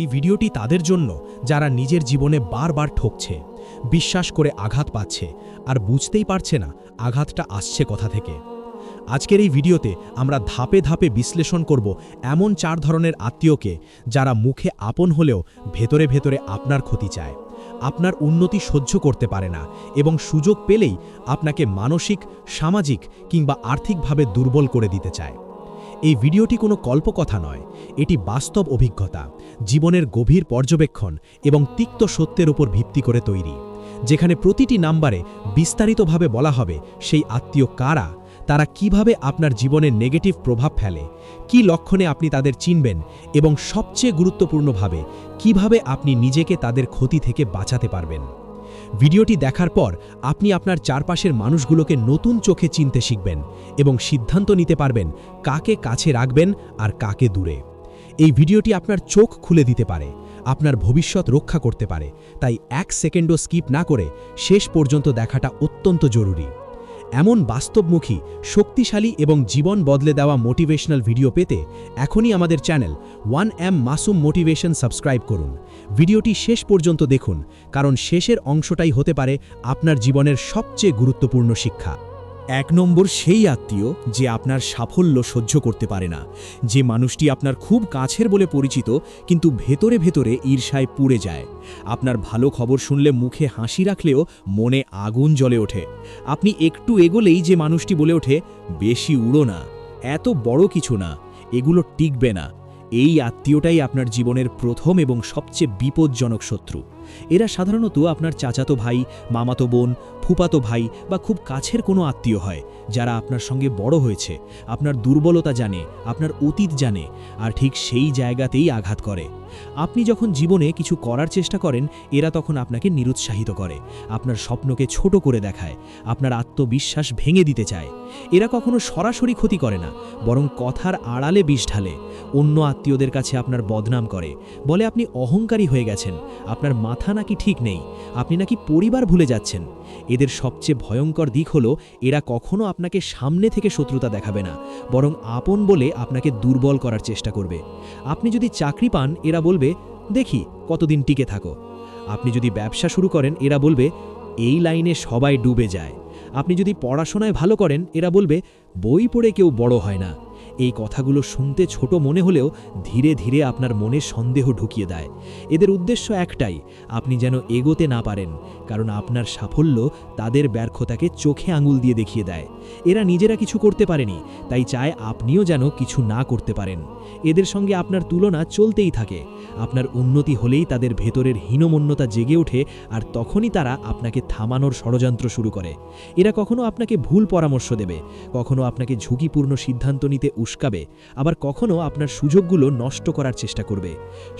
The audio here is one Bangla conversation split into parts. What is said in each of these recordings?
এই ভিডিওটি তাদের জন্য যারা নিজের জীবনে বারবার ঠকছে, বিশ্বাস করে আঘাত পাচ্ছে আর বুঝতেই পারছে না আঘাতটা আসছে কথা থেকে। আজকের এই ভিডিওতে আমরা ধাপে ধাপে বিশ্লেষণ করব এমন চার ধরনের আত্মীয়কে যারা মুখে আপন হলেও ভেতরে ভেতরে আপনার ক্ষতি চায়, আপনার উন্নতি সহ্য করতে পারে না এবং সুযোগ পেলেই আপনাকে মানসিক, সামাজিক কিংবা আর্থিকভাবে দুর্বল করে দিতে চায়। এই ভিডিওটি কোনো কল্পকথা নয়। এটি বাস্তব অভিজ্ঞতা, জীবনের গভীর পর্যবেক্ষণ এবং তিক্ত সত্যের উপর ভিত্তি করে তৈরি, যেখানে প্রতিটি নাম্বারে বিস্তারিতভাবে বলা হবে সেই আত্মীয় কারা, তারা কীভাবে আপনার জীবনে নেগেটিভ প্রভাব ফেলে, কি লক্ষণে আপনি তাদের চিনবেন এবং সবচেয়ে গুরুত্বপূর্ণভাবে, কীভাবে আপনি নিজেকে তাদের ক্ষতি থেকে বাঁচাতে পারবেন। ভিডিওটি দেখার পর আপনি আপনার চারপাশের মানুষগুলোকে নতুন চোখে চিনতে শিখবেন এবং সিদ্ধান্ত নিতে পারবেন কাকে কাছে রাখবেন আর কাকে দূরে। এই ভিডিওটি আপনার চোখ খুলে দিতে পারে, আপনার ভবিষ্যৎ রক্ষা করতে পারে। তাই এক সেকেন্ডও স্কিপ না করে শেষ পর্যন্ত দেখাটা অত্যন্ত জরুরি। এমন বাস্তবমুখী, শক্তিশালী এবং জীবন বদলে দেওয়া মোটিভেশনাল ভিডিও পেতে এখনই আমাদের channel one M Masum motivation subscribe করুন। ভিডিওটি শেষ পর্যন্ত দেখুন, কারণ শেষের অংশটাই হতে পারে আপনার জীবনের সবচেয়ে গুরুত্বপূর্ণ শিক্ষা। এক নম্বর সেই আত্মীয় যে আপনার সাফল্য সহ্য করতে পারে না। যে মানুষটি আপনার খুব কাছের বলে পরিচিত, কিন্তু ভেতরে ভেতরে ঈর্ষায় পুড়ে যায়। আপনার ভালো খবর শুনলে মুখে হাসি রাখলেও মনে আগুন জ্বলে ওঠে। আপনি একটু এগোলেই যে মানুষটি বলে ওঠে, বেশি উড়ো না, এত বড় কিছু না, এগুলো টিকবে না। এই আত্মীয়টাই আপনার জীবনের প্রথম এবং সবচেয়ে বিপজ্জনক শত্রু। এরা সাধারণত আপনার চাচাতো ভাই, মামাতো বোন, ফুপাতো ভাই বা খুব কাছের কোনো আত্মীয় হয়, যারা আপনার সঙ্গে বড় হয়েছে, আপনার দুর্বলতা জানে, আপনার অতীত জানে আর ঠিক সেই জায়গাতেই আঘাত করে। আপনি যখন জীবনে কিছু করার চেষ্টা করেন, এরা তখন আপনাকে নিরুৎসাহিত করে, আপনার স্বপ্নকে ছোট করে দেখায়, আপনার আত্মবিশ্বাস ভেঙে দিতে চায়। এরা কখনো সরাসরি ক্ষতি করে না, বরং কথার আড়ালে বিষ ঢালে, অন্য আত্মীয়দের কাছে আপনার বদনাম করে, বলে আপনি অহংকারী হয়ে গেছেন, আপনার মাথা নাকি ঠিক নেই? আপনি নাকি পরিবার ভুলে যাচ্ছেন। এদের সবচেয়ে ভয়ঙ্কর দিক হলো, এরা কখনো আপনাকে সামনে থেকে শত্রুতা দেখাবে না, বরং আপন বলে আপনাকে দুর্বল করার চেষ্টা করবে। আপনি যদি চাকরি পান, এরা বলবে, দেখি, কতদিন টিকে থাকো। আপনি যদি ব্যবসা শুরু করেন, এরা বলবে, এই লাইনে সবাই ডুবে যায়। আপনি যদি পড়াশোনায় ভালো করেন, এরা বলবে, বই পড়ে কেউ বড় হয় না। এই কথাগুলো শুনতে ছোট মনে হলেও ধীরে ধীরে আপনার মনে সন্দেহ ঢুকিয়ে দেয়। এদের উদ্দেশ্য একটাই, আপনি যেন এগোতে না পারেন, কারণ আপনার সাফল্য তাদের ব্যর্থতাকে চোখে আঙুল দিয়ে দেখিয়ে দেয়। এরা নিজেরা কিছু করতে পারেনি, তাই চায় আপনিও যেন কিছু না করতে পারেন। এদের সঙ্গে আপনার তুলনা চলতেই থাকে। আপনার উন্নতি হলেই তাদের ভেতরের হীনমন্যতা জেগে ওঠে, আর তখনই তারা আপনাকে থামানোর ষড়যন্ত্র শুরু করে। এরা কখনো আপনাকে ভুল পরামর্শ দেবে, কখনো আপনাকে ঝুঁকিপূর্ণ সিদ্ধান্ত নিতে উস্কাবে, আবার কখনো আপনার সুযোগগুলো নষ্ট করার চেষ্টা করবে।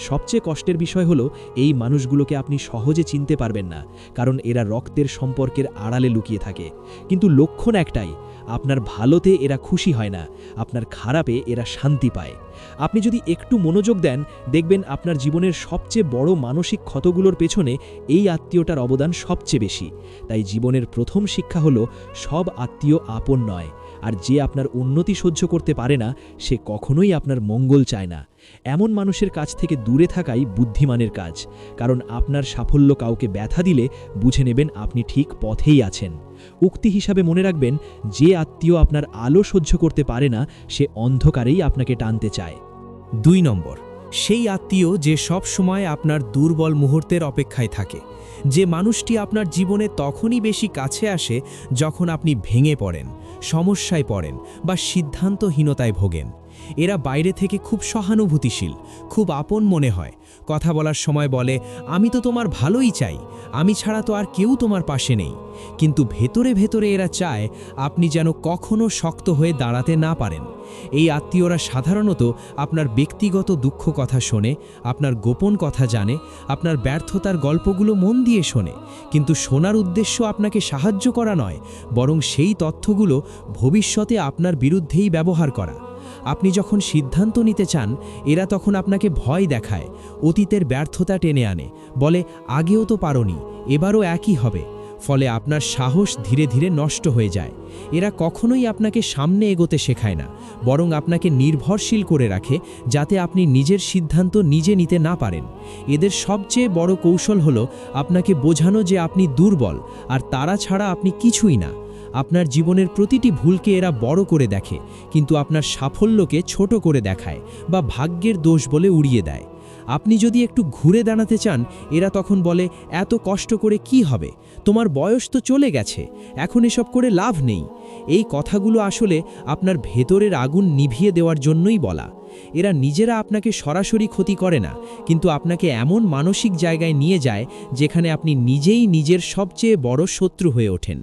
সবচেয়ে কষ্টের বিষয় হলো, এই মানুষগুলোকে আপনি সহজে চিনতে পারবেন না, কারণ এরা রক্তের সম্পর্কের আড়ালে লুকিয়ে থাকে। কিন্তু লক্ষণ একটাই, আপনার ভালোতে এরা খুশি হয় না, আপনার খারাপে এরা শান্তি পায়। আপনি যদি একটু মনোযোগ দেন, দেখবেন আপনার জীবনের সবচেয়ে বড় মানসিক ক্ষতগুলোর পেছনে এই আত্মীয়টার অবদান সবচেয়ে বেশি। তাই জীবনের প্রথম শিক্ষা হলো, সব আত্মীয় আপন নয়। আর যে আপনার উন্নতি সহ্য করতে পারে না, সে কখনোই আপনার মঙ্গল চায় না। এমন মানুষের কাছ থেকে দূরে থাকাই বুদ্ধিমানের কাজ, কারণ আপনার সাফল্য কাউকে ব্যথা দিলে বুঝে নেবেন আপনি ঠিক পথেই আছেন। উক্তি হিসাবে মনে রাখবেন, যে আত্মীয় আপনার আলো সহ্য করতে পারে না, সে অন্ধকারেই আপনাকে টানতে চায়। দুই নম্বর, সেই আত্মীয় যে সব সময় আপনার দুর্বল মুহূর্তের অপেক্ষায় থাকে, যে মানুষটি আপনার জীবনে তখনই বেশি কাছে আসে যখন আপনি ভেঙে পড়েন, সমস্যায় পড়েন বা সিদ্ধান্তহীনতায় ভোগেন। এরা বাইরে থেকে খুব সহানুভূতিশীল, খুব আপন মনে হয়। কথা বলার সময় বলে, আমি তো তোমার ভালোই চাই, আমি ছাড়া তো আর কেউ তোমার পাশে নেই। কিন্তু ভেতরে ভেতরে এরা চায়, আপনি যেন কখনো শক্ত হয়ে দাঁড়াতে না পারেন। এই আত্মীয়রা সাধারণত আপনার ব্যক্তিগত দুঃখ কথা শোনে, আপনার গোপন কথা জানে, আপনার ব্যর্থতার গল্পগুলো মন দিয়ে শোনে। কিন্তু শোনার উদ্দেশ্য আপনাকে সাহায্য করা নয়, বরং সেই তথ্যগুলো ভবিষ্যতে আপনার বিরুদ্ধেই ব্যবহার করা। আপনি যখন সিদ্ধান্ত নিতে চান, এরা তখন আপনাকে ভয় দেখায়, অতীতের ব্যর্থতা টেনে আনে, বলে, আগেও তো পারোনি, এবারও একই হবে। ফলে আপনার সাহস ধীরে ধীরে নষ্ট হয়ে যায়। এরা কখনোই আপনাকে সামনে এগোতে শেখায় না, বরং আপনাকে নির্ভরশীল করে রাখে, যাতে আপনি নিজের সিদ্ধান্ত নিজে নিতে না পারেন। এদের সবচেয়ে বড় কৌশল হল, আপনাকে বোঝানো যে আপনি দুর্বল, আর তারা ছাড়া আপনি কিছুই না। আপনার জীবনের প্রতিটি ভুলকে এরা বড় করে দেখে, কিন্তু আপনার সাফল্যকে ছোট করে দেখায় বা ভাগ্যের দোষ বলে উড়িয়ে দেয়। আপনি যদি একটু ঘুরে দাঁড়াতে চান, এরা তখন বলে, এত কষ্ট করে কি হবে? তোমার বয়স তো চলে গেছে, এখন এসব করে লাভ নেই। এই কথাগুলো আসলে আপনার ভেতরের আগুন নিভিয়ে দেওয়ার জন্যই বলা। এরা নিজেরা আপনাকে সরাসরি ক্ষতি করে না, কিন্তু আপনাকে এমন মানসিক জায়গায় নিয়ে যায়, যেখানে আপনি নিজেই নিজের সবচেয়ে বড় শত্রু হয়ে ওঠেন।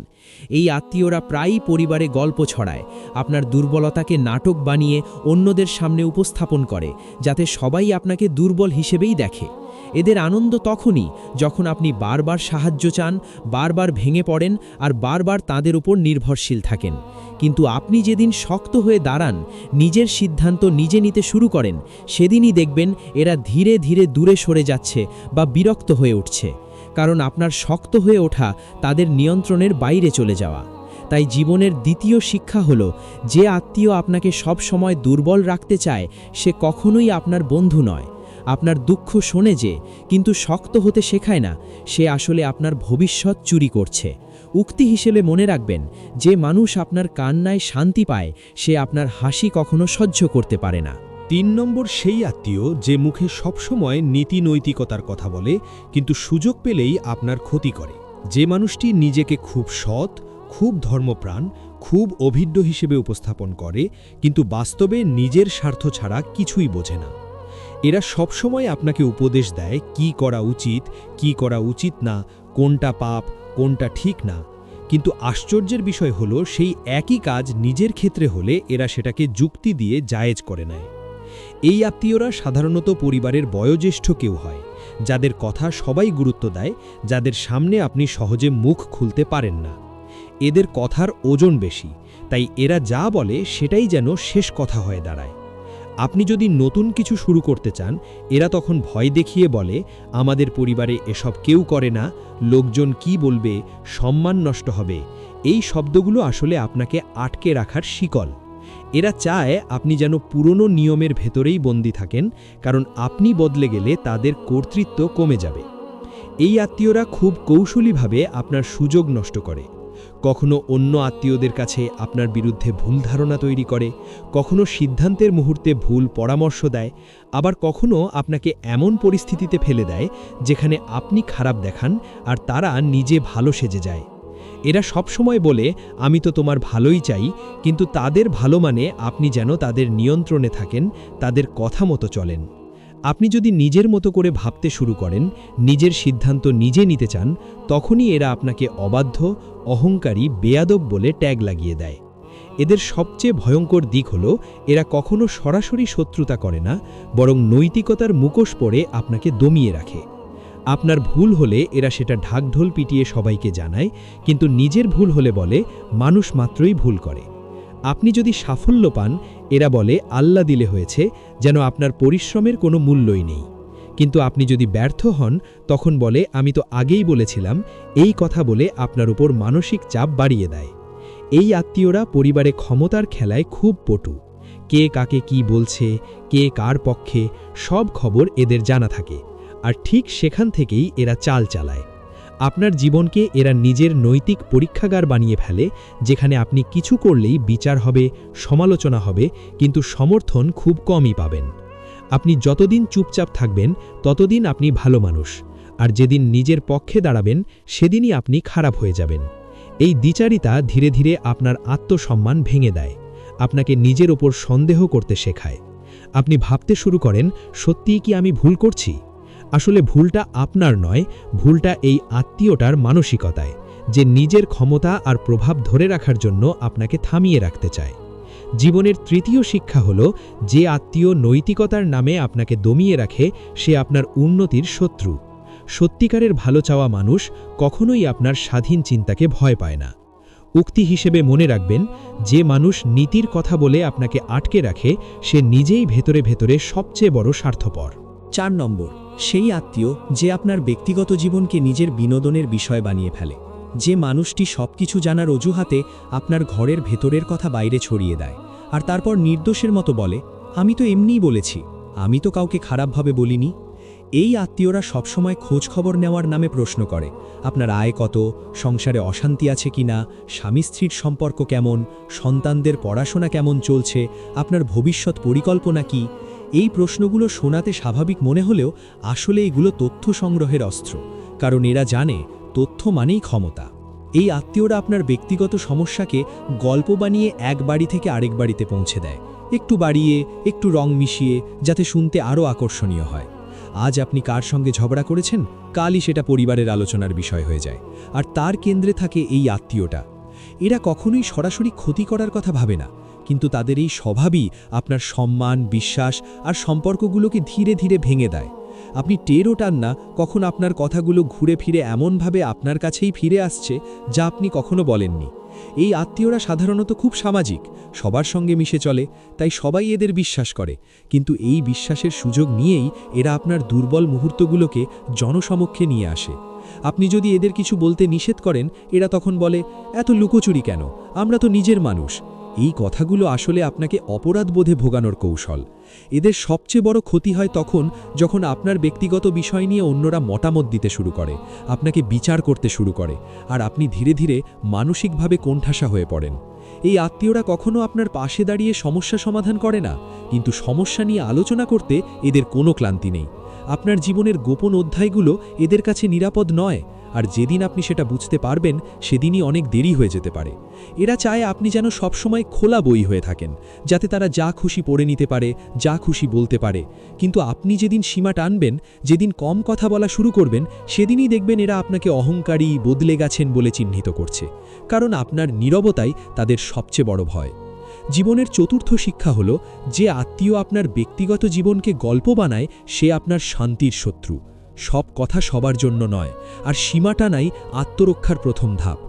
এই আত্মীয়রা প্রায়ই পরিবারে গল্প ছড়ায়। আপনার দুর্বলতাকে নাটক বানিয়ে অন্যদের সামনে উপস্থাপন করে, যাতে সবাই আপনাকে দুর্বল হিসেবেই দেখে। এদের আনন্দ তখনই যখন আপনি বারবার সাহায্য চান, বারবার ভেঙে পড়েন আর বারবার তাদের উপর নির্ভরশীল থাকেন। কিন্তু আপনি যেদিন শক্ত হয়ে দাঁড়ান, নিজের সিদ্ধান্ত নিজে নিতে শুরু করেন, সেদিনই দেখবেন এরা ধীরে ধীরে দূরে সরে যাচ্ছে বা বিরক্ত হয়ে উঠছে। কারণ আপনার শক্ত হয়ে ওঠা তাদের নিয়ন্ত্রণের বাইরে চলে যাওয়া। তাই জীবনের দ্বিতীয় শিক্ষা হলো, যে আত্মীয় আপনাকে সব সময় দুর্বল রাখতে চায়, সে কখনোই আপনার বন্ধু নয়। আপনার দুঃখ শোনে যে, কিন্তু শক্ত হতে শেখায় না, সে আসলে আপনার ভবিষ্যৎ চুরি করছে। উক্তি হিসেবে মনে রাখবেন, যে মানুষ আপনার কান্নায় শান্তি পায়, সে আপনার হাসি কখনো সহ্য করতে পারে না। তিন নম্বর সেই আত্মীয় যে মুখে সবসময় নীতি নৈতিকতার কথা বলে, কিন্তু সুযোগ পেলেই আপনার ক্ষতি করে। যে মানুষটি নিজেকে খুব সৎ, খুব ধর্মপ্রাণ, খুব অভিজ্ঞ হিসেবে উপস্থাপন করে, কিন্তু বাস্তবে নিজের স্বার্থ ছাড়া কিছুই বোঝে না। এরা সবসময় আপনাকে উপদেশ দেয় কি করা উচিত, কি করা উচিত না, কোনটা পাপ, কোনটা ঠিক না। কিন্তু আশ্চর্যের বিষয় হলো, সেই একই কাজ নিজের ক্ষেত্রে হলে এরা সেটাকে যুক্তি দিয়ে জায়েজ করে নেয়। এই আত্মীয়রা সাধারণত পরিবারের বয়োজ্যেষ্ঠ কেউ হয়, যাদের কথা সবাই গুরুত্ব দেয়, যাদের সামনে আপনি সহজে মুখ খুলতে পারেন না। এদের কথার ওজন বেশি, তাই এরা যা বলে সেটাই যেন শেষ কথা হয়ে দাঁড়ায়। আপনি যদি নতুন কিছু শুরু করতে চান, এরা তখন ভয় দেখিয়ে বলে, আমাদের পরিবারে এসব কেউ করে না, লোকজন কি বলবে, সম্মান নষ্ট হবে। এই শব্দগুলো আসলে আপনাকে আটকে রাখার শিকল। এরা চায় আপনি যেন পুরনো নিয়মের ভেতরেই বন্দী থাকেন, কারণ আপনি বদলে গেলে তাদের কর্তৃত্ব কমে যাবে। এই আত্মীয়রা খুব কৌশলীভাবে আপনার সুযোগ নষ্ট করে। কখনো অন্য আত্মীয়দের কাছে আপনার বিরুদ্ধে ভুল ধারণা তৈরি করে, কখনো সিদ্ধান্তের মুহূর্তে ভুল পরামর্শ দেয়, আবার কখনো আপনাকে এমন পরিস্থিতিতে ফেলে দেয়, যেখানে আপনি খারাপ দেখান আর তারা নিজে ভালো সেজে যায়। এরা সবসময় বলে, আমি তো তোমার ভালোই চাই, কিন্তু তাদের ভালো মানে আপনি যেন তাদের নিয়ন্ত্রণে থাকেন, তাদের কথা মতো চলেন। আপনি যদি নিজের মতো করে ভাবতে শুরু করেন, নিজের সিদ্ধান্ত নিজে নিতে চান, তখনই এরা আপনাকে অবাধ্য, অহংকারী, বেয়াদব বলে ট্যাগ লাগিয়ে দেয়। এদের সবচেয়ে ভয়ঙ্কর দিক হল, এরা কখনো সরাসরি শত্রুতা করে না, বরং নৈতিকতার মুখোশ পরে আপনাকে দমিয়ে রাখে। আপনার ভুল হলে এরা সেটা ঢাকঢোল পিটিয়ে সবাইকে জানায়, কিন্তু নিজের ভুল হলে বলে, মানুষ মাত্রই ভুল করে। আপনি যদি সাফল্য পান, এরা বলে, আল্লাহ দিলে হয়েছে, যেন আপনার পরিশ্রমের কোনো মূল্যই নেই। কিন্তু আপনি যদি ব্যর্থ হন, তখন বলে, আমি তো আগেই বলেছিলাম, এই কথা বলে আপনার উপর মানসিক চাপ বাড়িয়ে দেয়। এই আত্মীয়রা পরিবারে ক্ষমতার খেলায় খুব পটু। কে কাকে কি বলছে, কে কার পক্ষে, সব খবর এদের জানা থাকে। আর ঠিক সেখান থেকেই এরা চাল চালায়। আপনার জীবনকে এরা নিজের নৈতিক পরীক্ষাগার বানিয়ে ফেলে, যেখানে আপনি কিছু করলেই বিচার হবে, সমালোচনা হবে, কিন্তু সমর্থন খুব কমই পাবেন। আপনি যতদিন চুপচাপ থাকবেন, ততদিন আপনি ভালো মানুষ, আর যেদিন নিজের পক্ষে দাঁড়াবেন, সেদিনই আপনি খারাপ হয়ে যাবেন। এই দ্বিচারিতা ধীরে ধীরে আপনার আত্মসম্মান ভেঙে দেয়, আপনাকে নিজের ওপর সন্দেহ করতে শেখায়। আপনি ভাবতে শুরু করেন, সত্যিই কি আমি ভুল করছি? আসলে ভুলটা আপনার নয়, ভুলটা এই আত্মীয়টার মানসিকতায়, যে নিজের ক্ষমতা আর প্রভাব ধরে রাখার জন্য আপনাকে থামিয়ে রাখতে চায়। জীবনের তৃতীয় শিক্ষা হল, যে আত্মীয় নৈতিকতার নামে আপনাকে দমিয়ে রাখে, সে আপনার উন্নতির শত্রু। সত্যিকারের ভালো চাওয়া মানুষ কখনোই আপনার স্বাধীন চিন্তাকে ভয় পায় না। উক্তি হিসেবে মনে রাখবেন, যে মানুষ নীতির কথা বলে আপনাকে আটকে রাখে, সে নিজেই ভেতরে ভেতরে সবচেয়ে বড় স্বার্থপর। চার নম্বর সেই আত্মীয় যে আপনার ব্যক্তিগত জীবনকে নিজের বিনোদনের বিষয় বানিয়ে ফেলে, যে মানুষটি সবকিছু জানার অজুহাতে আপনার ঘরের ভেতরের কথা বাইরে ছড়িয়ে দেয়, আর তারপর নির্দোষের মতো বলে, আমি তো এমনিই বলেছি, আমি তো কাউকে খারাপভাবে বলিনি। এই আত্মীয়রা সবসময় খোঁজ খবর নেওয়ার নামে প্রশ্ন করে, আপনার আয় কত? সংসারে অশান্তি আছে কিনা স্বামী স্ত্রীর সম্পর্ক কেমন? সন্তানদের পড়াশোনা কেমন চলছে? আপনার ভবিষ্যৎ পরিকল্পনা কি? এই প্রশ্নগুলো শোনাতে স্বাভাবিক মনে হলেও আসলে এগুলো তথ্য সংগ্রহের অস্ত্র, কারণ এরা জানে তথ্য মানেই ক্ষমতা। এই আত্মীয়রা আপনার ব্যক্তিগত সমস্যাকে গল্প বানিয়ে এক বাড়ি থেকে আরেক বাড়িতে পৌঁছে দেয়। একটু বাড়িয়ে, একটু রং মিশিয়ে, যাতে শুনতে আরও আকর্ষণীয় হয়। আজ আপনি কার সঙ্গে ঝগড়া করেছেন? কালই সেটা পরিবারের আলোচনার বিষয় হয়ে যায়। আর তার কেন্দ্রে থাকে এই আত্মীয়টা। এরা কখনোই সরাসরি ক্ষতি করার কথা ভাবে না। কিন্তু তাদের এই স্বভাবই আপনার সম্মান, বিশ্বাস আর সম্পর্কগুলোকে ধীরে ধীরে ভেঙে দেয়। আপনি টেরও টান না কখন আপনার কথাগুলো ঘুরে ফিরে এমনভাবে আপনার কাছেই ফিরে আসছে যা আপনি কখনো বলেননি। এই আত্মীয়রা সাধারণত খুব সামাজিক, সবার সঙ্গে মিশে চলে, তাই সবাই এদের বিশ্বাস করে। কিন্তু এই বিশ্বাসের সুযোগ নিয়েই এরা আপনার দুর্বল মুহূর্তগুলোকে জনসমক্ষে নিয়ে আসে। আপনি যদি এদের কিছু বলতে নিষেধ করেন, এরা তখন বলে, এত লুকোচুরি কেন? আমরা তো নিজের মানুষ। এই কথাগুলো আসলে আপনাকে অপরাধ বোধে ভোগানোর কৌশল। এদের সবচেয়ে বড় ক্ষতি হয় তখন যখন আপনার ব্যক্তিগত বিষয় নিয়ে অন্যরা মতামত দিতে শুরু করে, আপনাকে বিচার করতে শুরু করে, আর আপনি ধীরে ধীরে মানসিকভাবে কোণঠাসা হয়ে পড়েন। এই আত্মীয়রা কখনো আপনার পাশে দাঁড়িয়ে সমস্যা সমাধান করে না, কিন্তু সমস্যা নিয়ে আলোচনা করতে এদের কোনো ক্লান্তি নেই। আপনার জীবনের গোপন অধ্যায়গুলো এদের কাছে নিরাপদ নয়। আর যেদিন আপনি সেটা বুঝতে পারবেন, সেদিনই অনেক দেরি হয়ে যেতে পারে। এরা চায় আপনি যেন সবসময় খোলা বই হয়ে থাকেন, যাতে তারা যা খুশি পড়ে নিতে পারে, যা খুশি বলতে পারে। কিন্তু আপনি যেদিন সীমা টানবেন, যেদিন কম কথা বলা শুরু করবেন, সেদিনই দেখবেন এরা আপনাকে অহংকারী, বদলে গেছেন বলে চিহ্নিত করছে। কারণ আপনার নীরবতাই তাদের সবচেয়ে বড় ভয়। জীবনের চতুর্থ শিক্ষা হল, যে আত্মীয় আপনার ব্যক্তিগত জীবনকে গল্প বানায়, সে আপনার শান্তির শত্রু। সব কথা সবার জন্য নয়, আর সীমাটা নাই আত্মরক্ষার প্রথম ধাপ।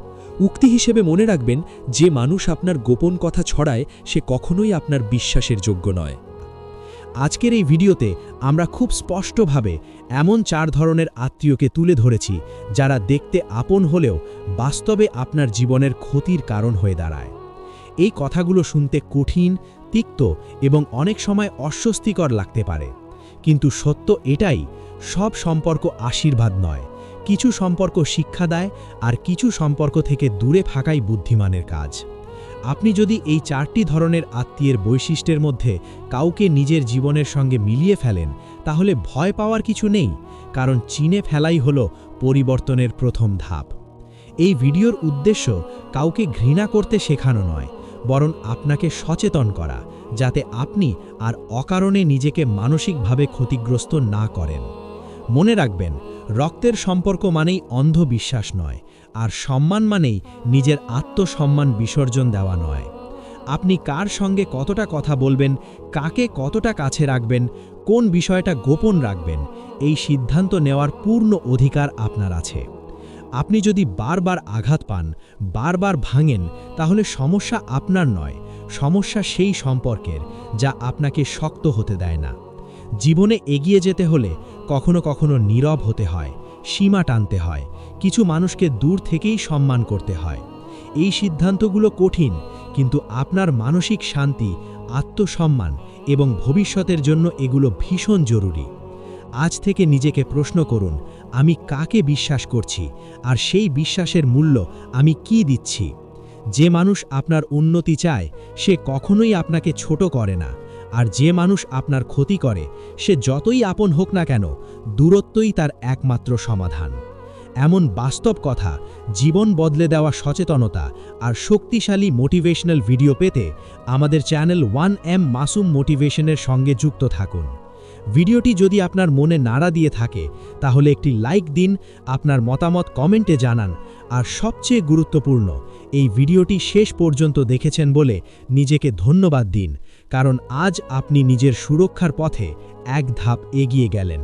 উক্তি হিসেবে মনে রাখবেন, যে মানুষ আপনার গোপন কথা ছড়ায়, সে কখনোই আপনার বিশ্বাসের যোগ্য নয়। আজকের এই ভিডিওতে আমরা খুব স্পষ্টভাবে এমন চার ধরনের আত্মীয়কে তুলে ধরেছি, যারা দেখতে আপন হলেও বাস্তবে আপনার জীবনের ক্ষতির কারণ হয়ে দাঁড়ায়। এই কথাগুলো শুনতে কঠিন, তিক্ত এবং অনেক সময় অস্বস্তিকর লাগতে পারে। কিন্তু সত্য এটাই সব সম্পর্ক আশীর্বাদ নয়। কিছু সম্পর্ক শিক্ষা দেয় আর কিছু সম্পর্ক থেকে দূরে থাকাই বুদ্ধিমানের কাজ। আপনি যদি এই চারটি ধরনের আত্মীয়ের বৈশিষ্ট্যের মধ্যে কাউকে নিজের জীবনের সঙ্গে মিলিয়ে ফেলেন, তাহলে ভয় পাওয়ার কিছু নেই, কারণ চিনে ফেলাই হল পরিবর্তনের প্রথম ধাপ। এই ভিডিওর উদ্দেশ্য কাউকে ঘৃণা করতে শেখানো নয়, বরং আপনাকে সচেতন করা, যাতে আপনি আর অকারণে নিজেকে মানসিকভাবে ক্ষতিগ্রস্ত না করেন। মনে রাখবেন, রক্তের সম্পর্ক মানেই অন্ধ বিশ্বাস নয়, আর সম্মান মানেই নিজের আত্মসম্মান বিসর্জন দেওয়া নয়। আপনি কার সঙ্গে কতটা কথা বলবেন, কাকে কতটা কাছে রাখবেন, কোন বিষয়টা গোপন রাখবেন, এই সিদ্ধান্ত নেওয়ার পূর্ণ অধিকার আপনার আছে। আপনি যদি বারবার আঘাত পান, বারবার ভাঙেন, তাহলে সমস্যা আপনার নয়, সমস্যা সেই সম্পর্কের, যা আপনাকে শক্ত হতে দেয় না। জীবনে এগিয়ে যেতে হলে কখনো কখনো নীরব হতে হয়, সীমা টানতে হয়, কিছু মানুষকে দূর থেকেই সম্মান করতে হয়। এই সিদ্ধান্তগুলো কঠিন, কিন্তু আপনার মানসিক শান্তি, আত্মসম্মান এবং ভবিষ্যতের জন্য এগুলো ভীষণ জরুরি। আজ থেকে নিজেকে প্রশ্ন করুন, আমি কাকে বিশ্বাস করছি? আর সেই বিশ্বাসের মূল্য আমি কি দিচ্ছি? যে মানুষ আপনার উন্নতি চায়, সে কখনোই আপনাকে ছোট করে না। আর যে মানুষ আপনার ক্ষতি করে, সে যতই আপন হোক না কেন, দূরত্বই তার একমাত্র সমাধান। এমন বাস্তব কথা, জীবন বদলে দেওয়া সচেতনতা আর শক্তিশালী মোটিভেশনাল ভিডিও পেতে আমাদের চ্যানেল ওয়ান এম মাসুম মোটিভেশনের সঙ্গে যুক্ত থাকুন। ভিডিওটি যদি আপনার মনে নাড়া দিয়ে থাকে, তাহলে একটি লাইক দিন, আপনার মতামত কমেন্টে জানান আর সবচেয়ে গুরুত্বপূর্ণ, এই ভিডিওটি শেষ পর্যন্ত দেখেছেন বলে নিজেকে ধন্যবাদ দিন। কারণ আজ আপনি নিজের সুরক্ষার পথে এক ধাপ এগিয়ে গেলেন।